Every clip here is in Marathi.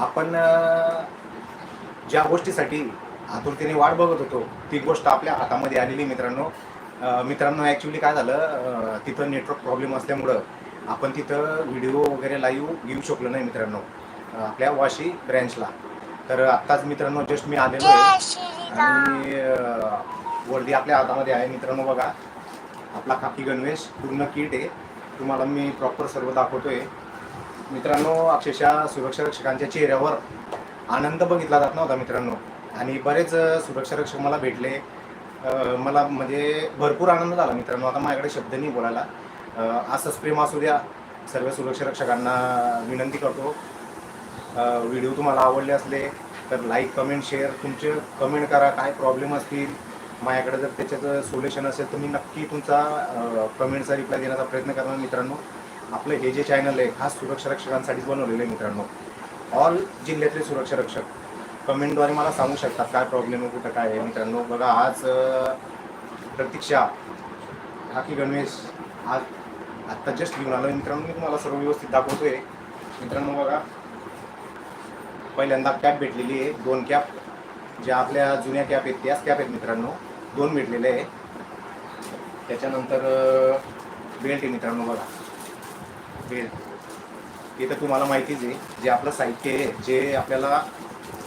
आपण ज्या गोष्टीसाठी आतुरतेने वाट बघत होतो ती गोष्ट आपल्या हातामध्ये आलेली मित्रांनो. मित्रांनो ॲक्च्युली काय झालं तिथं नेटवर्क प्रॉब्लेम असल्यामुळं आपण तिथं व्हिडिओ वगैरे लाईव्ह घेऊ शकलो नाही मित्रांनो आपल्या वाशी ब्रँचला तर आत्ताच मित्रांनो जस्ट मी आलेलो आहे. आणि अं, वरती आपल्या हातामध्ये आहे मित्रांनो बघा. आपला खाकी गणवेश पूर्ण किट आहे. तुम्हाला मी प्रॉपर सर्व दाखवतोय. मित्रांनो अक्षरशः सुरक्षा रक्षकांच्या चेहऱ्यावर आनंद बघितला जात नव्हता मित्रांनो. आणि बरेच सुरक्षा रक्षक मला भेटले. मला म्हणजे भरपूर आनंद झाला मित्रांनो. आता माझ्याकडे शब्द नाही बोलायला. असंच प्रेम असू द्या. सर्व सुरक्षा रक्षकांना विनंती करतो. व्हिडिओ तुम्हाला आवडले असले तर लाईक कमेंट शेअर. तुमचे कमेंट करा. काय प्रॉब्लेम असतील? माझ्याकडे जर त्याच्याचं सोल्युशन असेल तर मी नक्की तुमचा कमेंटचा रिप्लाय देण्याचा प्रयत्न करणार मित्रांनो. आपलं हे जे चॅनल आहे खास सुरक्षा रक्षकांसाठीच बनवलेलं आहे मित्रांनो. ऑल जिल्ह्यातले सुरक्षा रक्षक कमेंटद्वारे मला सांगू शकतात काय प्रॉब्लेम आहे कुठं काय आहे मित्रांनो. बघा आज प्रतीक्षा प्रतीक्षा हाकी गणवेश आज आत्ता जस्ट घेऊन आलो मित्रांनो. मी तुम्हाला सर्व व्यवस्थित दाखवतोय. मित्रांनो बघा पहिल्यांदा कॅप भेटलेली आहे दोन कॅप ज्या आपल्या जुन्या कॅप आहेत त्याच कॅप आहेत मित्रांनो. दोन भेटलेले आहे. त्याच्यानंतर बेल्ट आहे मित्रांनो बघा. वेळ हे तर तुम्हाला माहितीच आहे. जे आपलं साहित्य आहे जे आपल्याला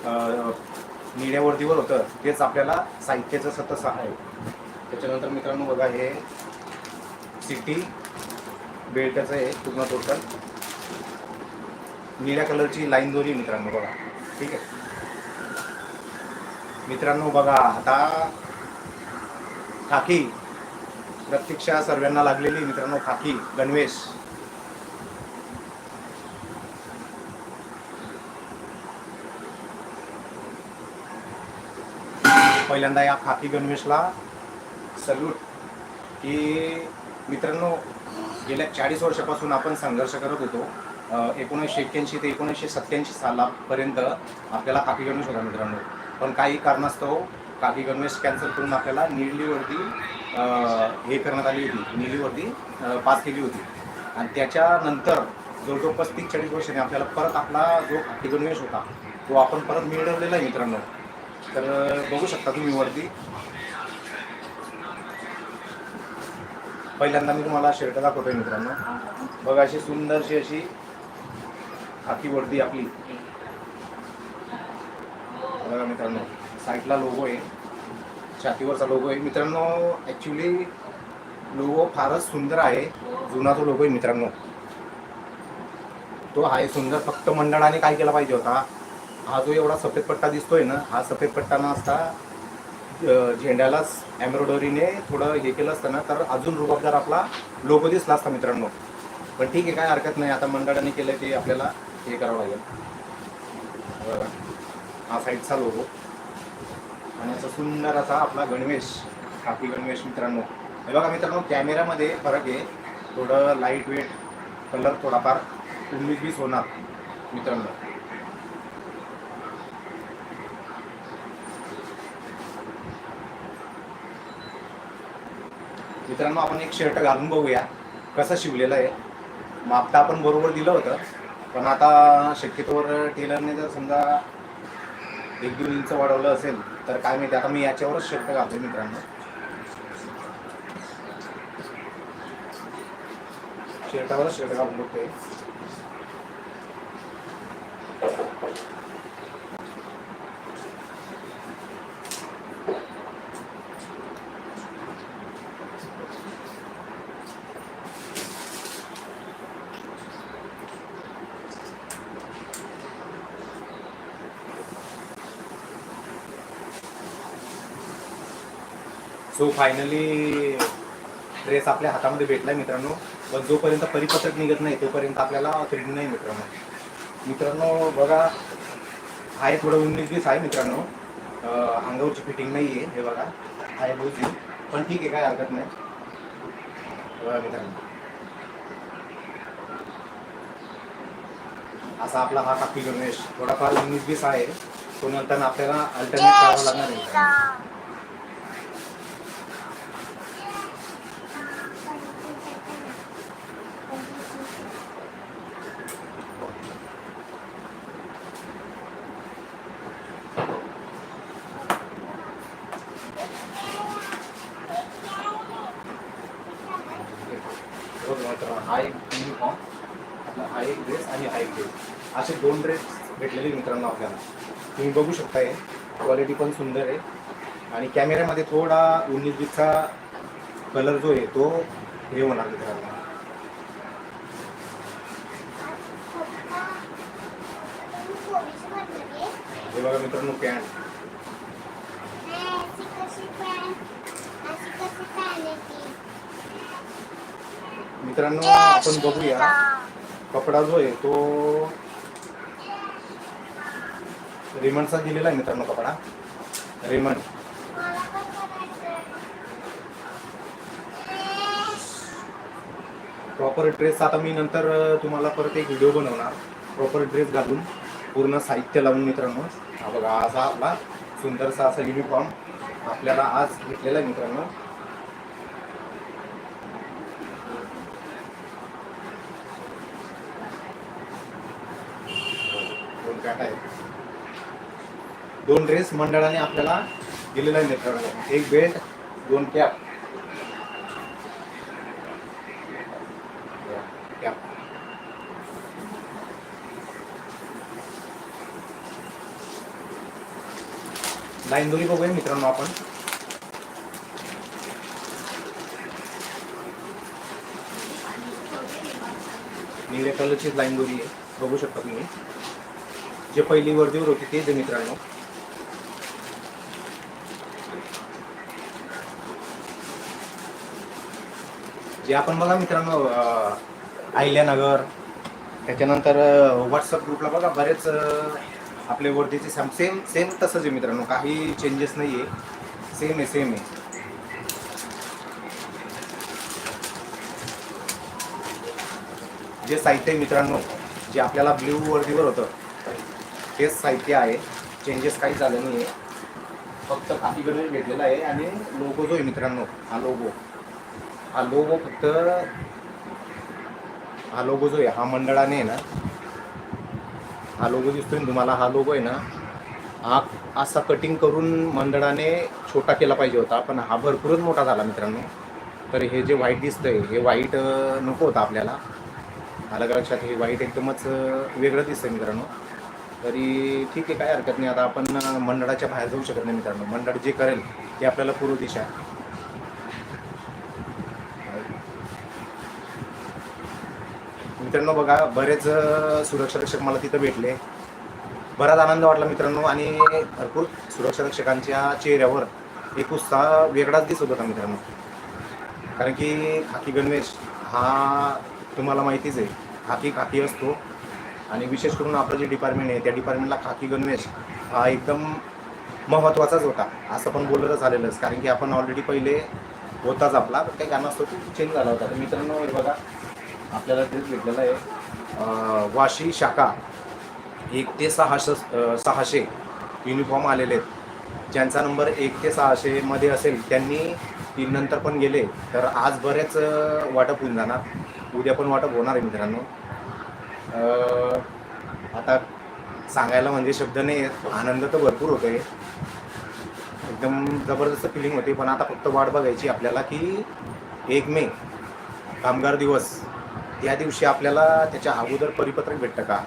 निड्यावर्तीवर निड्यावरतीवर होतं तेच आपल्याला साहित्याचं सतत आहे. त्याच्यानंतर मित्रांनो बघा हे सिटी बेल्टाचं आहे पूर्ण टोटल निळ्या कलरची लाईन दोरी मित्रांनो बघा. ठीक आहे? मित्रांनो बघा आता खाकी प्रत्यक्ष सर्वांना लागलेली मित्रांनो खाकी गणवेश. पहिल्यांदा या खाकी गणवेशला सल्यूट की मित्रांनो गेल्या चाळीस वर्षापासून आपण संघर्ष करत होतो. एकोणीसशे एक्क्याऐंशी ते एकोणीसशे सत्त्याऐंशी सालापर्यंत आपल्याला काकी गणवेश होता मित्रांनो. पण काही कारणास्तव काकी गणवेश कॅन्सल करून आपल्याला निळलीवरती हे करण्यात आली होती. निळलीवरती पास केली होती. आणि त्याच्यानंतर जवळजवळ पस्तीस चाळीस वर्षांनी आपल्याला परत आपला जो काकी गणवेश होता तो आपण परत मिळवलेला आहे मित्रांनो. तर बघू शकता तुम्ही वरती. पहिल्यांदा मी तुम्हाला शर्ट दाखवतोय मित्रांनो. बघा अशी सुंदरशी अशी खाकी वरती आपली. बघा मित्रांनो साईडला लोगो आहे. छातीवरचा लोगो आहे. मित्रांनो ॲक्च्युली लोगो फारच सुंदर आहे. जुना तो लोगो आहे मित्रांनो. तो आहे सुंदर. फक्त मंडळाने काय केला पाहिजे होता? हा जो एवढा सफेद पट्टा दिसतोय ना हा सफेद पट्टा ना असता झेंड्यालाच एम्ब्रॉयडरीने थोडं हे केलं असतं ना तर अजून रुबाबदार आपला लोगो दिसला असता मित्रांनो. पण ठीक आहे काय हरकत नाही. आता मंडळाने केलं ते आपल्याला हे करावं लागेल. हा साईडचा लोगो. आणि असा सुंदर असा आपला गणवेश कापी गणवेश मित्रांनो. हे बघा मित्रांनो कॅमेऱ्यामध्ये फरक आहे. थोडं लाइट वेट कलर थोडाफार उन्नीस बीस होणार मित्रांनो. मित्रांनो आपण एक शर्ट घालून बघूया कसं शिवलेलं आहे. मापता आपण बरोबर दिलं होतं पण आता शक्यतोवर टेलरने जर समजा एक दोन इंच वाढवलं असेल तर काय माहिती आता मी याच्यावरच शर्ट घालतोय मित्रांनो. शर्टावरच शर्ट घालून बघतोय. सो फायनली ड्रेस आपल्या हातामध्ये भेटलाय मित्रांनो पण जोपर्यंत परिपत्रक निघत नाही तोपर्यंत आपल्याला थ्रीडी नाही मित्रांनो. मित्रांनो बघा आहे थोडं उन्नीस बीस आहे मित्रांनो. अंगावरची फिटिंग नाही आहे हे बघा. आहे लूज पण ठीक आहे काय हरकत नाही. बघा मित्रांनो. असा आपला हा कापी गणेश. थोडाफार उन्नीस बीस आहे. तो नंतर आपल्याला अल्टरनेट करावा लागणार आहे मित्रांनो. हा एक युनिफॉर्म आपला हा एक ड्रेस आणि हा एक ड्रेस असे दोन ड्रेस भेटलेले मित्रांनो आपल्याला. तुम्ही बघू शकताय क्वालिटी पण सुंदर आहे. आणि कॅमेऱ्यामध्ये थोडा उन्नीस बीसचा कलर जो आहे तो हे होणार मित्रांनो. हे बघा मित्रांनो पॅन्ट मित्रांनो आपण बघूया. कपडा जो आहे तो रेमंडचा दिलेला आहे मित्रांनो कपडा. रेमंड. प्रॉपर ड्रेस आता मी नंतर तुम्हाला परत एक व्हिडिओ बनवणार. प्रॉपर ड्रेस घालून पूर्ण साहित्य लावून मित्रांनो. हा बघा असा आपला सुंदरसा असा युनिफॉर्म आपल्याला आज घेतलेला आहे मित्रांनो. दोन आहेत दोन ड्रेस मंडळाने आपल्याला दिलेला आहे मित्रांनो. एक बेल्ट दोन कॅप कॅप लाईन दोरी बघूया मित्रांनो आपण. निळ्या कलरचीच लाईन दोरी आहे. बघू शकता तुम्ही. जे पहिली वर्दीवर होती तेच आहे मित्रांनो. जे आपण बघा मित्रांनो अहिल्यानगर त्याच्यानंतर व्हॉट्सअप ग्रुपला बघा बरेच आपले वर्दीचे सेम सेम सेम तसंच आहे मित्रांनो काही चेंजेस नाही आहे सेम आहे सेम आहे. जे साहित्य आहे मित्रांनो जे आपल्याला ब्ल्यू वर्दीवर होतं तेच साहित्य आहे. चेंजेस काही झालं नाही आहे फक्त खाली गणवेश भेटलेला आहे आणि लोगो जो आहे मित्रांनो हा लोगो हा लोगो फक्त हा लोगो जो आहे हा मंडळाने आहे ना हा लोगो दिसतोय ना तुम्हाला हा लोगो आहे ना हा असा कटिंग करून मंडळाने छोटा केला पाहिजे होता पण हा भरपूरच मोठा झाला मित्रांनो. तर हे जे व्हाईट दिसतंय हे व्हाईट नको होतं आपल्याला. आलं लक्षात? हे व्हाईट एकदमच वेगळं दिसतंय मित्रांनो. तरी ठीक आहे काय हरकत नाही. आता आपण मंडळाच्या बाहेर जाऊ शकत नाही मित्रांनो. मंडळ जे करेल ते आपल्याला पूर्व दिशा. मित्रांनो बघा बरेच सुरक्षा रक्षक मला तिथं भेटले. बराच आनंद वाटला मित्रांनो आणि भरपूर सुरक्षा रक्षकांच्या चेहऱ्यावर एक उत्साह वेगळाच दिसत होता मित्रांनो. कारण की खाकी गणवेश हा तुम्हाला माहितीच आहे खाकी खाकी असतो. आणि विशेष करून आपलं जे डिपार्टमेंट आहे त्या डिपार्टमेंटला खाकी गणवेश हा एकदम महत्त्वाचाच होता असं पण बोललं झालेलंच. कारण की आपण ऑलरेडी पहिले होताच आपला पण काही कारणास्तव तो चेंज झाला होता. तर मित्रांनो हे बघा आपल्याला तेच भेटलेलं आहे. वाशी शाखा एक ते सहाशे सहाशे युनिफॉर्म आलेले आहेत. ज्यांचा नंबर एक ते सहाशेमध्ये असेल त्यांनी तीन नंतर पण गेले. तर आज बरेच वाटप होऊन जाणार. उद्या पण वाटप होणार आहे मित्रांनो. आता सांगायला म्हणजे शब्द नाही आहेत आनंद तर भरपूर होतो आहे एकदम जबरदस्त फिलिंग होती पण आता फक्त वाट बघायची आपल्याला की एक मे कामगार दिवस. या दिवशी आपल्याला त्याच्या अगोदर परिपत्रक भेटतं का?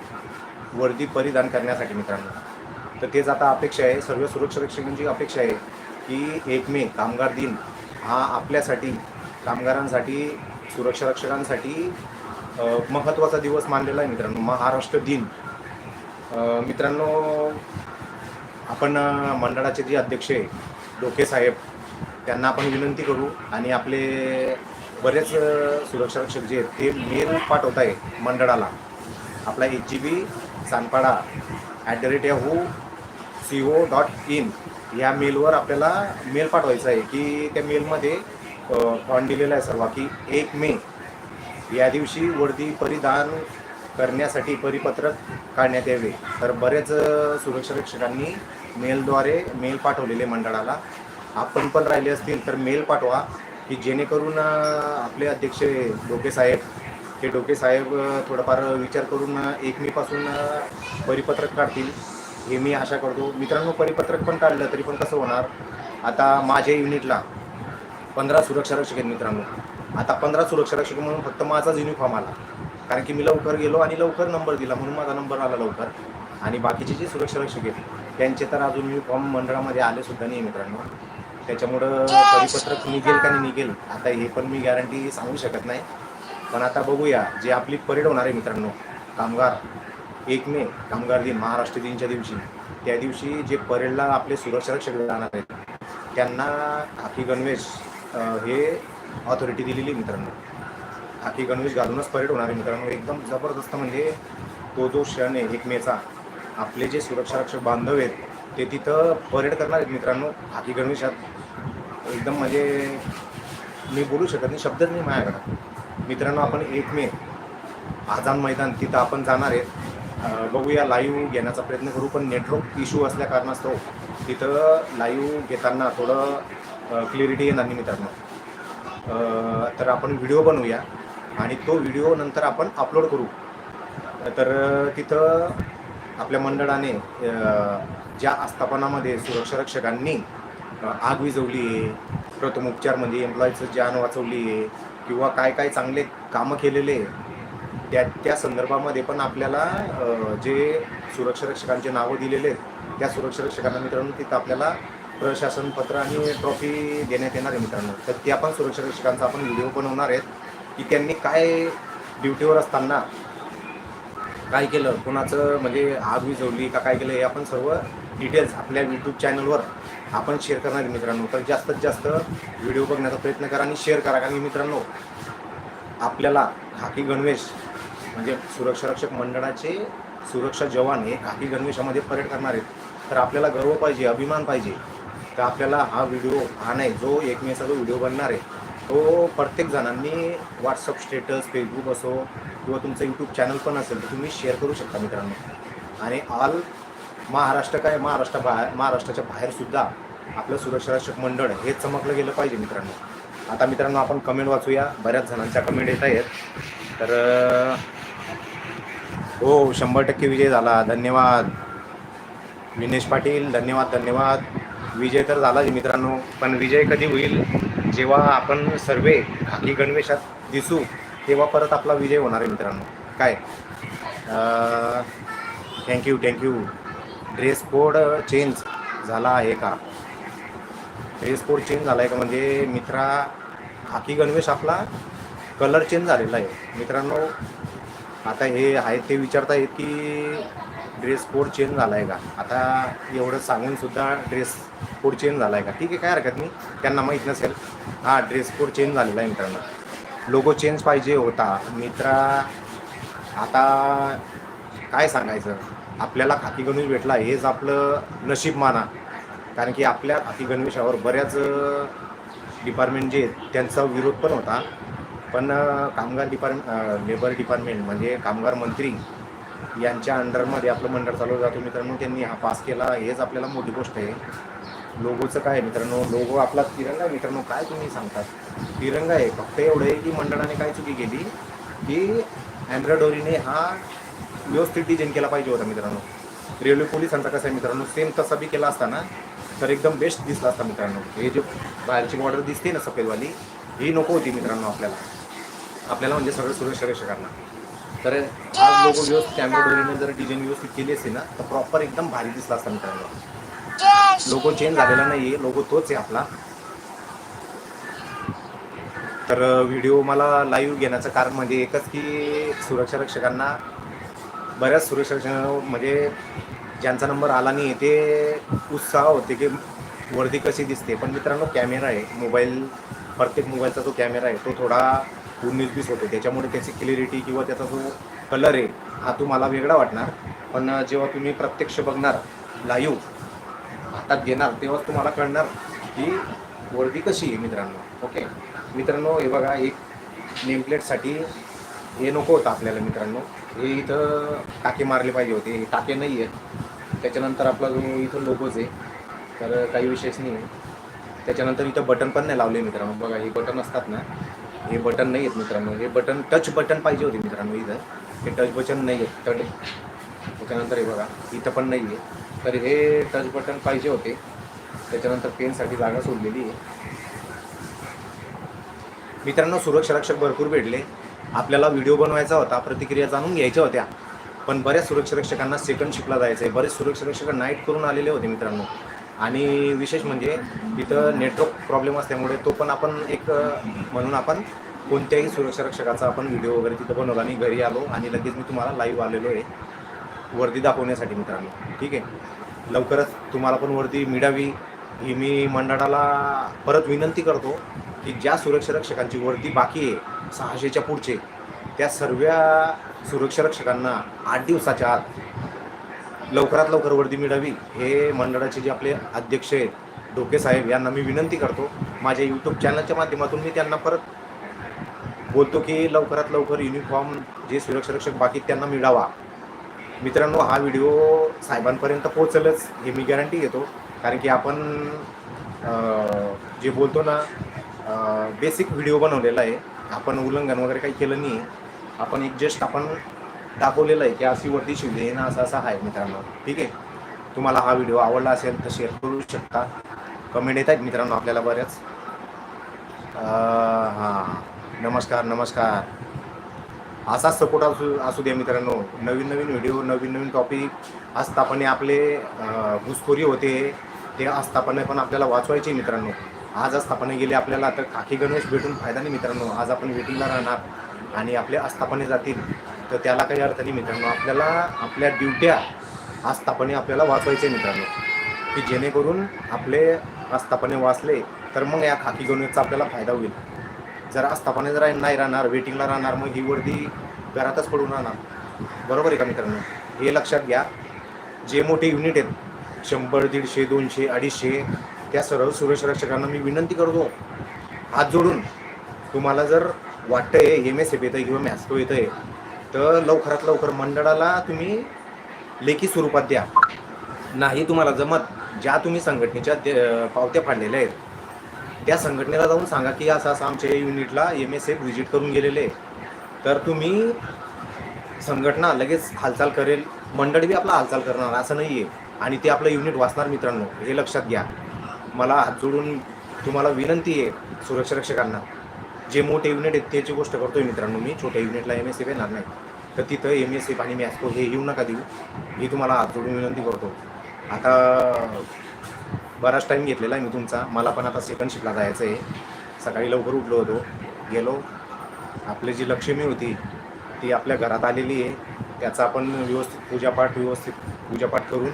वर्दी परिधान करण्यासाठी मित्रांनो. तर तेच आता अपेक्षा आहे. सर्व सुरक्षा रक्षकांची अपेक्षा आहे की एक मे कामगार दिन हा आपल्यासाठी कामगारांसाठी सुरक्षा रक्षकांसाठी महत्त्वाचा दिवस मानलेला आहे मित्रांनो. महाराष्ट्र दिन. मित्रांनो आपण मंडळाचे जे अध्यक्ष आहे डोके साहेब त्यांना आपण विनंती करू आणि आपले बरेच सुरक्षा रक्षक जे आहेत ते मेल पाठवत आहे मंडळाला. आपला H G B Sanpada at the rate yahoo C O dot in या मेलवर आपल्याला मेल पाठवायचा आहे की त्या मेलमध्ये फॉन दिलेला आहे सर्व की एक मे या दिवशी वर्दी परिधान करण्यासाठी परिपत्रक काढण्यात यावे. तर बरेच सुरक्षारक्षकांनी सुरक्षा रक्षकांनी मेलद्वारे मेल पाठवलेले मंडळाला. आपण पण राहिले असतील तर मेल पाठवा की जेणेकरून आपले अध्यक्ष डोके साहेब हे डोके साहेब थोडंफार विचार करून एक मेपासून परिपत्रक काढतील. हे मी आशा करतो. मित्रांनो परिपत्रक पण काढलं तरी पण कसं होणार? आता माझ्या युनिटला पंधरा सुरक्षा रक्षक आहेत मित्रांनो. आता पंधरा सुरक्षा रक्षक म्हणून फक्त माझाच युनिफॉर्म आला. कारण की मी लवकर गेलो आणि लवकर नंबर दिला म्हणून माझा नंबर आला लवकर. आणि बाकीचे जे सुरक्षा रक्षक आहेत त्यांचे तर अजून युनिफॉर्म मंडळामध्ये आले सुद्धा नाही मित्रांनो. त्याच्यामुळं परिपत्रक निघेल का नाही निघेल आता हे पण मी गॅरंटी सांगू शकत नाही. पण आता बघूया जे आपली परेड होणार आहे मित्रांनो कामगार एक मे कामगार दिन महाराष्ट्र दिनच्या दिवशी. त्या दिवशी जे परेडला आपले सुरक्षा रक्षक जाणार आहेत त्यांना खाकी गणवेश हे ऑथॉरिटी दिलेली आहे मित्रांनो. खाकी गणवेश घालूनच परेड होणार आहे मित्रांनो. एकदम जबरदस्त म्हणजे तो जो क्षण आहे एक मेचा आपले जे सुरक्षा रक्षक बांधव आहेत ते तिथं परेड करणार आहेत मित्रांनो. खाकी गणवेशात एकदम म्हणजे मी बोलू शकत नाही शब्दच नाही माझ्याकडं मित्रांनो आपण एक मे आझाद मैदान तिथं आपण जाणार आहेत बघूया लाईव्ह घेण्याचा प्रयत्न करू पण नेटवर्क इश्यू असल्या कारणास्तव तिथं लाईव्ह घेताना थोडं क्लिअरिटी येणार नाही मित्रांनो. तर आपण व्हिडिओ बनवूया आणि तो व्हिडिओ नंतर आपण अपलोड करू. तर तिथं आपल्या मंडळाने ज्या आस्थापनामध्ये सुरक्षा रक्षकांनी आग विझवली आहे प्रथम उपचारमध्ये एम्प्लॉईचं जान वाचवली आहे किंवा काय काय चांगले कामं केलेले त्या त्या संदर्भामध्ये पण आपल्याला जे सुरक्षा रक्षकांचे नावं दिलेले आहेत त्या सुरक्षा रक्षकांना मित्रांनो तिथं आपल्याला प्रशासन पत्र आणि ट्रॉफी देण्यात येणार आहे मित्रांनो. तर त्या पण सुरक्षा रक्षकांचा आपण व्हिडिओ बनवणार आहेत की त्यांनी काय ड्युटीवर असताना काय केलं कोणाचं म्हणजे आग विझवली का काय केलं हे आपण सर्व डिटेल्स आपल्या यूट्यूब चॅनलवर आपण शेअर करणार आहे मित्रांनो. तर जास्तीत जास्त व्हिडिओ बघण्याचा प्रयत्न करा आणि शेअर करा. कारण की मित्रांनो आपल्याला खाकी गणवेश म्हणजे सुरक्षा रक्षक मंडळाचे सुरक्षा जवान हे खाकी गणवेशामध्ये परेड करणार आहेत. तर आपल्याला गर्व पाहिजे अभिमान पाहिजे. तर आपल्याला हा व्हिडिओ हा नाही जो एक जो व्हिडिओ बनणार आहे तो प्रत्येक जणांनी व्हॉट्सअप स्टेटस फेसबुक असो किंवा तुमचं यूट्यूब चॅनल पण असेल तर तुम्ही शेअर करू शकता मित्रांनो. आणि ऑल महाराष्ट्र काय महाराष्ट्र बाहेर महाराष्ट्राच्या बाहेरसुद्धा आपलं सुरक्षा रक्षक मंडळ हे चमकलं गेलं पाहिजे मित्रांनो. आता मित्रांनो आपण कमेंट वाचूया. बऱ्याच जणांच्या कमेंट येत आहेत. तर हो शंभर टक्के विजय झाला. धन्यवाद. विनेश पाटील धन्यवाद धन्यवाद. विजय तर झालाच मित्रांनो पण विजय कधी होईल जेव्हा आपण सर्वे खाकी गणवेशात दिसू तेव्हा परत आपला विजय होणार आहे मित्रांनो. काय? Thank you thank you dress code change झाला आहे का? ड्रेस कोड चेंज झाला आहे का? म्हणजे मित्रा खाकी गणवेश आपला कलर चेंज झालेला आहे. मित्रांनो आता हे आहेत ते विचारता येत की ड्रेस कोड चेंज झाला आहे का? आता एवढं सांगून सुद्धा ड्रेस कोड चेंज झाला आहे का? ठीक आहे काय हरकत नाही. त्यांना माहीत नसेल. हा ड्रेस कोड चेंज झालेला आहे मित्रांनो. लोगो चेंज पाहिजे होता. मित्रा आता काय सांगायचं? आपल्याला खाकी गणवेश भेटला हेच आपलं नशीब माना. कारण की आपल्या खाकी गणवेशावर बऱ्याच डिपार्टमेंट जे आहेत त्यांचा विरोध पण होता. पण कामगार डिपार्टमेंट लेबर डिपार्टमेंट म्हणजे कामगार मंत्री यांच्या अंडरमध्ये आपलं मंडळ चालवलं जातो मित्रांनो. त्यांनी हा पास केला. हेच आपल्याला मोठी गोष्ट आहे. लोगोचं काय मित्रांनो? लोगो आपला तिरंगा आहे मित्रांनो. काय तुम्ही सांगतात? तिरंगा आहे. फक्त एवढं आहे की मंडळाने काय चुकी केली? की एम्ब्रॉयडरीने हा व्यवस्थित डिझाईन केला पाहिजे होता मित्रांनो. रेल्वे पोलिसांचा कसं आहे मित्रांनो? सेम तसा बी केला असताना तर एकदम बेस्ट दिसला असता मित्रांनो. हे जे बाहेरची बॉर्डर दिसते ना सफेदवाली ही नको होती मित्रांनो आपल्याला. आपल्याला म्हणजे सगळं सुरक्षा रक्षकांना. तर आज लोक व्यवस्थित एम्ब्रॉयडरीने जर डिझाईन व्यवस्थित केली असते ना तर प्रॉपर एकदम भारी दिसला असता मित्रांनो लोगो चेंज झालेला नाही आहे लोगो तोच आहे आपला. तर व्हिडिओ मला लाईव्ह घेण्याचं कारण म्हणजे एकच की सुरक्षा रक्षकांना बऱ्याच सुरक्षा रक्षक म्हणजे ज्यांचा नंबर आला नाही ते उत्साह होते की वर्दी कशी दिसते. पण मित्रांनो कॅमेरा आहे. मोबाईल प्रत्येक मोबाईलचा जो कॅमेरा आहे तो थोडा उन्नीस पीस होते. त्याच्यामुळे त्याची क्लिअरिटी किंवा त्याचा जो कलर आहे हा तुम्हाला वेगळा वाटणार. पण जेव्हा तुम्ही प्रत्यक्ष बघणार लाईव्ह हातात घेणार तेव्हाच तुम्हाला कळणार की वर्दी कशी आहे मित्रांनो. ओके मित्रांनो हे बघा एक नेमप्लेटसाठी हे नको होतं आपल्याला मित्रांनो. हे इथं टाके मारले पाहिजे होते. हे टाके नाही आहेत त्याच्यानंतर आपला जो इथं लोगोच आहे. तर काही विशेष नाही आहे त्याच्यानंतर इथं बटन पण नाही लावले मित्रांनो. बघा हे बटन असतात ना हे बटन नाही आहेत मित्रांनो. हे बटन टच बटन पाहिजे होते मित्रांनो इथं. हे टच बटन नाही आहेत तर त्याच्यानंतर हे बघा इथं पण नाही आहे तर हे टच बटन पाहिजे होते. त्याच्यानंतर पेनसाठी जागा सोडलेली आहे. मित्रांनो सुरक्षा रक्षक भरपूर भेटले. आपल्याला व्हिडिओ बनवायचा होता प्रतिक्रिया जाणून घ्यायच्या होत्या. पण बऱ्याच सुरक्षा रक्षकांना सेकंड शिफ्टला जायचं आहे बरेच सुरक्षा रक्षक नाईट करून आलेले होते मित्रांनो. आणि विशेष म्हणजे तिथं नेटवर्क प्रॉब्लेम असल्यामुळे तो पण आपण एक म्हणून आपण कोणत्याही सुरक्षा रक्षकाचा आपण व्हिडिओ वगैरे तिथं बनवला आणि घरी आलो आणि लगेच मी तुम्हाला लाईव्ह आलेलो आहे. वर्दी दाखवण्यासाठी मित्रांनो. ठीक आहे? लवकरच तुम्हाला पण वर्दी मिळावी. ही मी मंडळाला परत विनंती करतो की ज्या सुरक्षारक्षकांची वर्दी बाकी आहे सहाशेच्या पुढचे त्या सर्व सुरक्षारक्षकांना आठ दिवसाच्या आत लवकरात लवकर वर्दी मिळावी हे मंडळाचे जे आपले अध्यक्ष आहेत डोके साहेब यांना मी विनंती करतो. माझ्या यूट्यूब चॅनलच्या माध्यमातून मी त्यांना परत बोलतो की लवकरात लवकर युनिफॉर्म जे सुरक्षा रक्षक बाकी त्यांना मिळावा. मित्रांनो हा व्हिडिओ साहेबांपर्यंत पोहोचलच हे मी गॅरंटी घेतो. कारण की आपण जे बोलतो ना बेसिक व्हिडिओ बनवलेला आहे. आपण उल्लंघन वगैरे काही केलं नाही आपण एक जस्ट आपण दाखवलेलं आहे की अशी वरती शिवली असा असा आहे मित्रांनो. ठीक आहे? तुम्हाला हा व्हिडिओ आवडला असेल तर शेअर करू शकता. कमेंट येत आहेत मित्रांनो आपल्याला बऱ्याच. हां. नमस्कार नमस्कार. असाच सपोर्ट असू असू द्या मित्रांनो. नवीन नवीन व्हिडिओ नवीन नवीन टॉपिक आस्थापने आपले घुसखोरी होते. ते आस्थापने पण आपल्याला वाचवायचे मित्रांनो. आज आस्थापने गेले आपल्याला तर खाकी गणेश भेटून फायदा नाही मित्रांनो. आज आपण वेटिंगला राहणार आणि आपले आस्थापने जातील. तर त्याला काही अर्थ नाही मित्रांनो. आपल्याला आपल्या ड्युट्या आस्थापने आपल्याला वाचवायचे मित्रांनो. की जेणेकरून आपले आस्थापने वाचले तर मग या खाकी गणवेचा आपल्याला फायदा होईल. जर आस्थापने जर नाही राहणार वेटिंगला राहणार मग ही वर्दी घरातच पडून राहणार. बरोबर आहे का मित्रांनो? हे लक्षात घ्या. जे मोठे युनिट आहेत शंभर दीडशे दोनशे अडीचशे त्या सर्व सुरक्षा रक्षकांना मी विनंती करतो. हात जोडून तुम्हाला जर वाटतंय एम एस एफ येतं किंवा मॅस्को येतं आहे तर लवकरात लवकर मंडळाला तुम्ही लेखी स्वरूपात द्या. नाही तुम्हाला जमत ज्या तुम्ही संघटनेच्या दे- पावत्या फाडलेल्या आहेत त्या संघटनेला जाऊन सांगा की असं असं आमच्या युनिटला एम एस एफ व्हिजिट करून गेलेले आहे. तर तुम्ही संघटना लगेच हालचाल करेल. मंडळ बी आपला हालचाल करणार असं नाही आहे आणि ते आपलं युनिट वाचणार मित्रांनो हे लक्षात घ्या. मला हात जोडून तुम्हाला विनंती आहे सुरक्षा रक्षकांना. जे मोठे युनिट आहेत त्याची गोष्ट करतोय मित्रांनो मी. छोट्या युनिटला एम एस एफ येणार नाही. तर तिथं एम एस एफ आणि मॅस्को हे येऊ नका देऊ. ही तुम्हाला हात जोडून विनंती करतो. आता बराच टाईम घेतलेला आहे मी तुमचा. मला पण आता सेकंड शिफ्टला जायचं आहे. सकाळी लवकर उठलो होतो. गेलो. आपली जी लक्ष्मी होती ती आपल्या घरात आलेली आहे. त्याचा आपण व्यवस्थित पूजापाठ व्यवस्थित पूजापाठ करून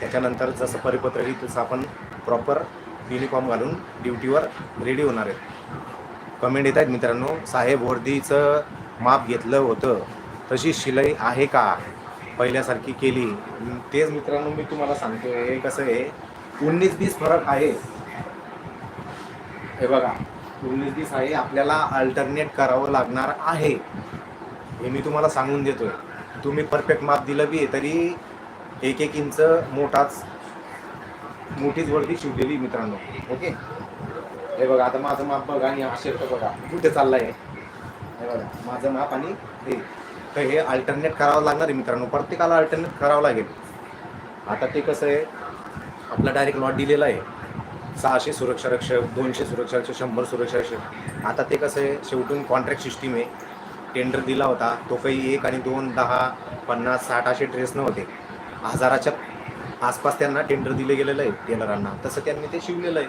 त्याच्यानंतर जसं परिपत्र येईल तसं आपण प्रॉपर युनिफॉर्म घालून ड्युटीवर रेडी होणार आहेत कमेंट येत आहेत मित्रांनो. साहेब वर्दीचं माप घेतलं होतं. तशी शिलाई आहे का? पहिल्यासारखी केली. तेच मित्रांनो मी तुम्हाला सांगतो हे कसं आहे उन्नीस बीस फरक आहे. हे बघा उन्नीस बीस आहे आपल्याला अल्टरनेट करावं लागणार आहे. हे मी तुम्हाला सांगून देतोय. तुम्ही परफेक्ट माप दिलं बी तरी एक एक इंच मोठाच मोठीच वरती शिवलेली मित्रांनो ओके? हे बघा आता माझं माप बघा आणि हा शर्ट बघा कुठे चाललाय? हे बघा माझं माप आणि हे. तर हे अल्टरनेट करावं लागणार आहे मित्रांनो. प्रत्येकाला अल्टरनेट करावं लागेल. आता ते कसं आहे आपला डायरेक्ट लॉट दिलेला आहे. सहाशे सुरक्षा रक्षक दोनशे सुरक्षा रक्षक शंभर सुरक्षा रक्षक. आता ते कसं आहे शेवटून कॉन्ट्रॅक्ट सिस्टीम आहे. टेंडर दिला होता. तो काही एक आणि दोन दहा पन्नास साठ असे ड्रेस नव्हते. हजाराच्या आसपास त्यांना टेंडर दिले गेलेलं आहे टेलरांना तसं त्यांनी ते शिवलेलं आहे.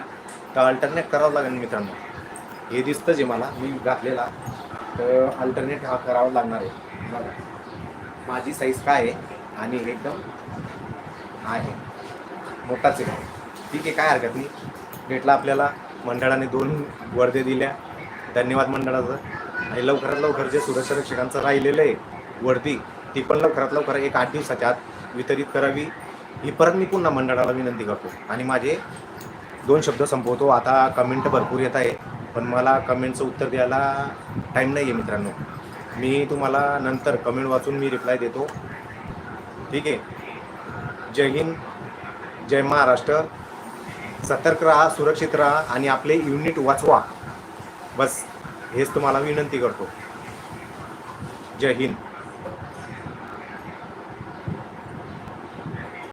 तर अल्टरनेट करावं लागेल मित्रांनो. हे दिसतं जे मला. मी घातलेला. तर अल्टरनेट हा करावा लागणार आहे. बघा. माझी साईज काय आहे? आणि एकदम आहे. मोठाच आहे. ठीक आहे काय हरकत नाही. भेटला आपल्याला. मंडळाने दोन वर्दे दिल्या. धन्यवाद मंडळाचं. आणि लवकरात लवकर जे सुरक्षा रक्षकांचं राहिलेलं आहे वर्दी ती पण लवकरात लवकर एक आठ दिवसाच्या आत वितरित करावी. ही परत मी पुन्हा मंडळाला विनंती करतो. आणि माझे दोन शब्द संपवतो. आता कमेंट भरपूर येत आहे. पण मला कमेंटचं उत्तर द्यायला टाईम नाही आहे मित्रांनो. मी तुम्हाला नंतर कमेंट वाचून मी रिप्लाय देतो. ठीक आहे? जय हिंद जय महाराष्ट्र. सतर्क राहा सुरक्षित राहा आणि आपले युनिट वाचवा. बस हेच तुम्हाला विनंती करतो. जय हिंद.